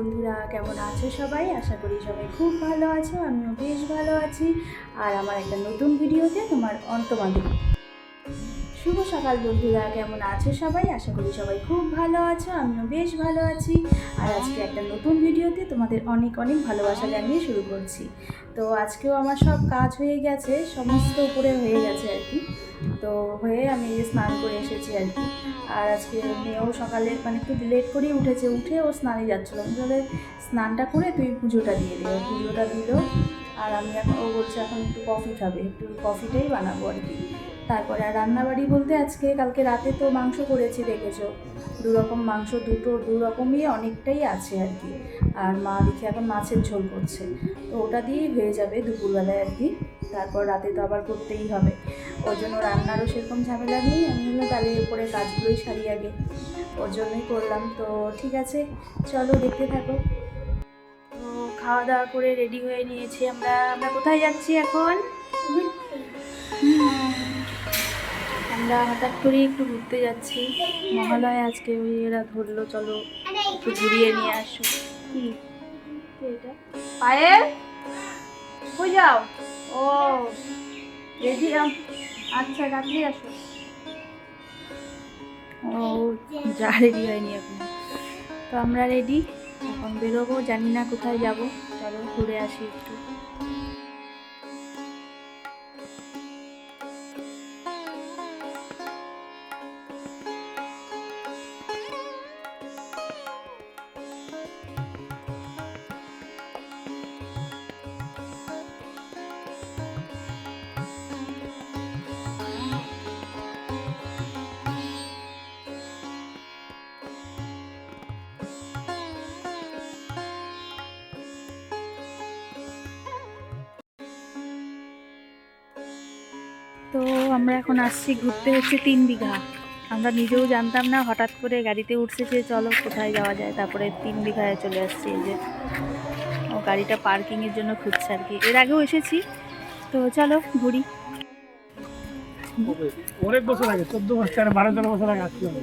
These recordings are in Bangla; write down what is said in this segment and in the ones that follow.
বন্ধুরা, কেমন আছো সবাই? আশা করি সবাই খুব ভালো আছো, আমিও বেশ ভালো আছি। আর আমার একটা নতুন ভিডিওতে তোমার অন্তমাদি শুভ সকাল বন্ধুরা, কেমন আছো সবাই? আশা করি সবাই খুব ভালো আছো, আমিও বেশ ভালো আছি। আর আজকে একটা নতুন ভিডিওতে তোমাদের অনেক অনেক ভালোবাসা জানিয়ে শুরু করছি। তো আজকেও আমার সব কাজ হয়ে গেছে, সমস্ত উপরে হয়ে গেছে আর কি। তো হয়ে আমি স্নান করে এসেছি আর কি। আর আজকে মেয়েও সকালে মানে একটু লেট করেই উঠেছে, উঠে ও স্নানে যাচ্ছিল। আমি স্নানটা করে তুই পুজোটা দিয়ে দে ও পুজোটা দিল আর আমি এখন, ও বলছে এখন একটু কফি খাবে, একটু কফিটাই বানাবো আর কি। তারপরে আর রান্নাবাড়ি বলতে আজকে কালকে রাতে তো মাংস করেছি, দেখেছ? দু রকম মাংস, দুটো দু রকমই অনেকটাই আছে আর কি। আর মা দেখি এখন মাছের ঝোল করছে। তো ওটা দিয়েই হয়ে যাবে দুপুরবেলায় আর কি। তারপর রাতে তো আবার করতেই হবে। ওর জন্য রান্নারও সেরকম ঝামেলা নেই। আমি হলো তাহলে এরপরে কাজগুলোই সারি আগে। ওর জন্যই করলাম। তো ঠিক আছে, চলো দেখতে থাকো। তো খাওয়া দাওয়া করে রেডি হয়ে নিয়েছি আমরা। আমরা কোথায় যাচ্ছি এখন? আমরা হঠাৎ করে একটু ঘুরতে যাচ্ছি। মহালয় আজকে ওই এরা ধরলো। চলো একটু ঘুরিয়ে নিয়ে আসো। কি? এটা? পায়েল? যাও? ও রেডি আচ্ছা রাত্রি আসো। ও, যা রেডি হয়নি এখন। তো আমরা রেডি এখন বেরোবো, জানি না কোথায় যাব। চলো ঘুরে আসি একটু। তো আমরা এখন আসছি ঘুরতে হচ্ছে তিন বিঘা। আমরা নিজেও জানতাম না হঠাৎ করে গাড়িতে উঠছে যে চলো কোথায় যাওয়া যায় তারপরে তিন বিঘায় চলে আসছি এই যে। ও গাড়িটা পার্কিংয়ের জন্য খুঁজছে আর কি। এর আগেও এসেছি। তো চলো ঘুরি। অনেক বছর আগে চোদ্দ বছর বারো তেরো বছর আগে আসছিলাম।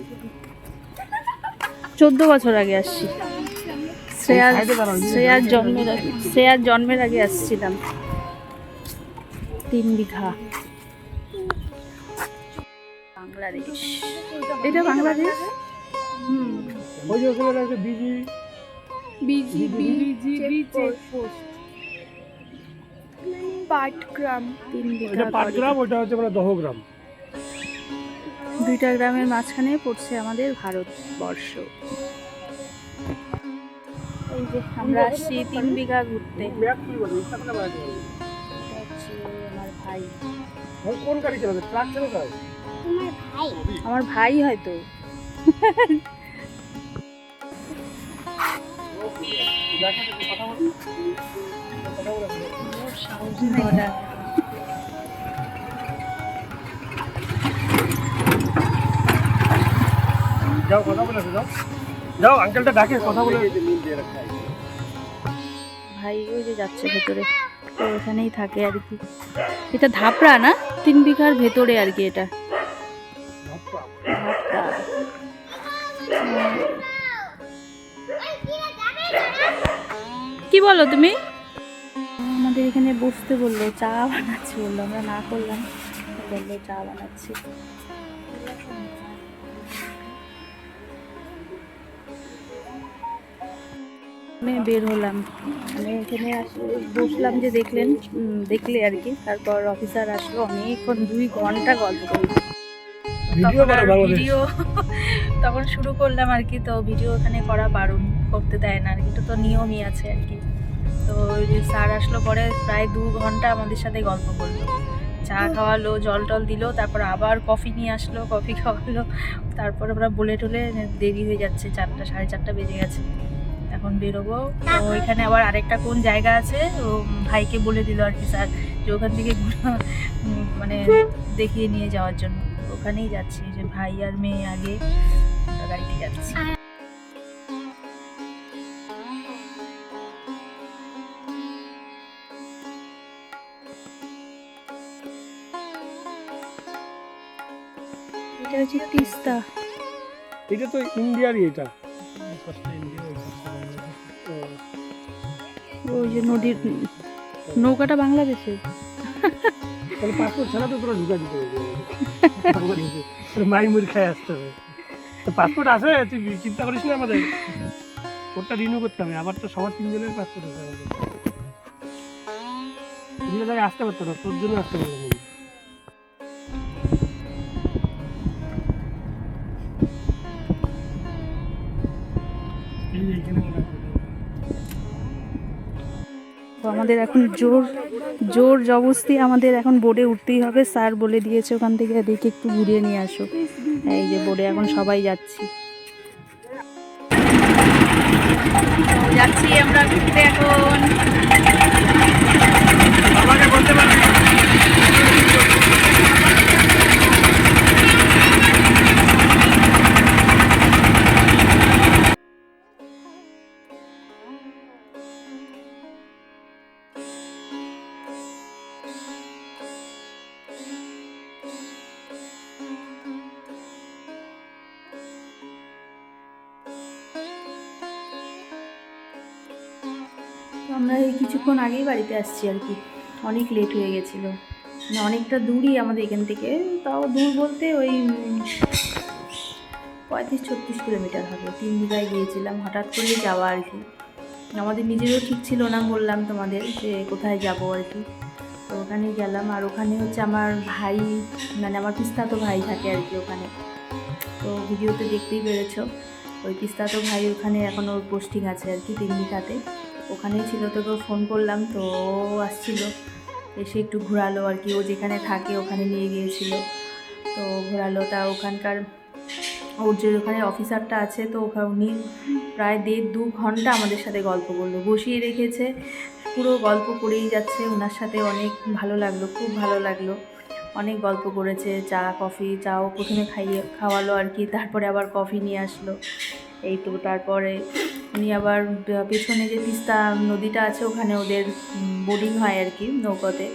চোদ্দ বছর আগে আসছি। শ্রেয়ার শ্রেয়ার জন্মের আগে শ্রেয়ার জন্মের আগে আসছিলাম। তিন বিঘা। বাংলাদেশ। এটা বাংলাদেশ? হুম। ওই যে ওখানে একটা busy. BG BG Patgram Tin Bigha Patgram ওটা হচ্ছে মানে দহগ্রাম। দুইটা গ্রামের মাঝখানে পড়ছে আমাদের ভারতবর্ষ। এই যে আমরা আসছি তিন বিঘা ঘুরতে। আমার ভাই। কোন গাড়ি চালাবে? ট্রাক চালাবে? আমার ভাই হয়তো। যাও কথা বলে যাও। যাও আঙ্কেলটা ডাকে কথা বলে ভাই ওই যে যাচ্ছে ভেতরে। তো ওখানেই থাকে আর কি। এটা ধাপড়া না? তিন বিঘার ভেতরে আর কি এটা। কি বলো তুমি? আমাদের এখানে বসতে বলল চা বানাচ্ছি বলল আমরা না করলাম। বলল চা বানাচ্ছি। আমি বের হলাম। আমি এখানে আসলে বসলাম যে দেখলেন দেখলে আর কি। তারপর অফিসার আসলো অনেকক্ষণ দুই ঘণ্টা গল্প করল। ভিডিও তখন করে আর বাংলাদেশ। ভিডিও তখন শুরু করলাম আর কি তো ভিডিও ওখানে করা বারণ। করতে দেয় না আর কি এটা তো নিয়মই আছে আর কি। তো ওই স্যার আসলো পরে প্রায় দু ঘণ্টা আমাদের সাথে গল্প করল। চা খাওয়ালো জল টল দিল তারপর আবার কফি নিয়ে আসলো কফি খাওয়ালো তারপর আমরা বলে টলে দেরি হয়ে যাচ্ছে চারটা সাড়ে চারটা বেজে গেছে। এখন বেরোবো। তো এখানে আবার আরেকটা কোন জায়গা আছে? ও ভাইকে বলে দিল আর কি স্যার যে ওখান থেকে মানে দেখিয়ে নিয়ে যাওয়ার জন্য। ওখানেই যাচ্ছি যে ভাই আর মেয়ে আগে গাড়িতে যাচ্ছি। এটা হচ্ছে তিস্তা। এটা তো ইন্ডিয়ারই এটা। ওই যে নদীর নৌকাটা বাংলাদেশের। তাহলে পাসপোর্ট ছাড়া তো তোরা ঢুকা দিতে হবে বাংলাদেশে। মাই মুড়ি খাই আসতে হবে। তো পাসপোর্ট আছে তুই চিন্তা করিস না আমাদের। ওটা রিনিউ করতে হবে আবার তো সবার তিনজনের পাসপোর্ট আছে আমাদের। আসতে পারতো না তোর জন্য আসতে পারলাম না। তো আমাদের এখন জোর জোর জবস্তি আমাদের এখন বোর্ডে উঠতেই হবে। স্যার বলে দিয়েছে ওখান থেকে, দেখে একটু ঘুরিয়ে নিয়ে আসো। এই যে বোর্ডে এখন সবাই যাচ্ছি। যাচ্ছি আমরা ঘুরতে এখন। আমরা এই কিছুক্ষণ আগেই বাড়িতে আসছি আর কি। অনেক লেট হয়ে গেছিল। মানে অনেকটা দূরই আমাদের এখান থেকে। তাও দূর বলতে ওই পঁয়ত্রিশ, ছত্রিশ কিলোমিটার হবে। তিন বিঘায় গিয়েছিলাম, হঠাৎ করে যাওয়া আর কি। আমাদের নিজেরও ঠিক ছিল না, বললাম তোমাদের যে কোথায় যাব আর কি। তো ওখানে গেলাম আর ওখানে হচ্ছে আমার ভাই মানে আমার পিস্তাতো ভাই থাকে আর কি ওখানে। তো ভিডিওতে দেখতেই পেরেছ। ওই পিস্তাতো ভাই ওখানে এখন ওর পোস্টিং আছে আর কি তিন বিঘাতে ওখানেই ছিল, তোকে ফোন করলাম, তো আসছিল। এসে একটু ঘোরালো আর কি, ও যেখানে থাকে ওখানে নিয়ে গিয়েছিল। তো ঘোরালো, তা ওখানকার ওর যে ওখানে অফিসারটা আছে, তো ওখানে উনি প্রায় দেড় দু ঘণ্টা আমাদের সাথে গল্প করল। বসিয়ে রেখেছে, পুরো গল্প করেই যাচ্ছে ওনার সাথে অনেক ভালো লাগল, খুব ভালো লাগল। অনেক গল্প করেছে, চা, কফি, চাও প্রথমে খাইয়ে, খাওয়ালো আর কি, তারপরে আবার কফি নিয়ে আসলো। এই তো, তারপরে উনি আবার পেছনে যে তিস্তা নদীটা আছে, ওখানে ওদের বোর্ডিং হয় আর কি নৌকাতে।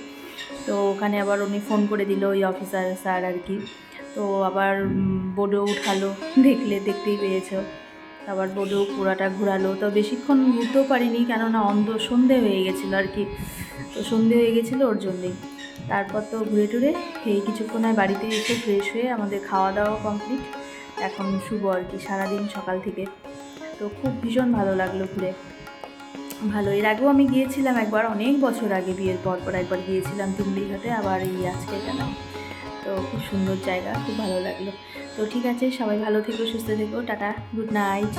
তো ওখানে আবার উনি ফোন করে দিল ওই অফিসার স্যার আর কি। তো আবার বোর্ডেও উঠালো, দেখলে, দেখতেই পেয়েছ। আবার বোর্ডেও পুরাটা ঘোরালো। তো বেশিক্ষণ ঘুরতেও পারিনি, কেননা অন্ধ সন্ধে হয়ে গেছিল আর কি। তো সন্ধে হয়ে গেছিল ওর জন্যেই তারপর তো ঘুরে টুরে এই কিছুক্ষণ আর বাড়িতে এসে ফ্রেশ হয়ে আমাদের খাওয়া দাওয়া কমপ্লিট এখন শুভ আর কি, সারাদিন সকাল থেকে। তো খুব ভীষণ ভালো লাগল ঘুরে। ভালো এর আগেও আমি গিয়েছিলাম একবার অনেক বছর আগে বিয়ের পর পর একবার গিয়েছিলাম তিন হাতে আবার এই আজকে গেলাম তো খুব সুন্দর জায়গা, খুব ভালো লাগল। তো ঠিক আছে, সবাই ভালো থেকো, সুস্থ থেকো, টাটা গুড নাইট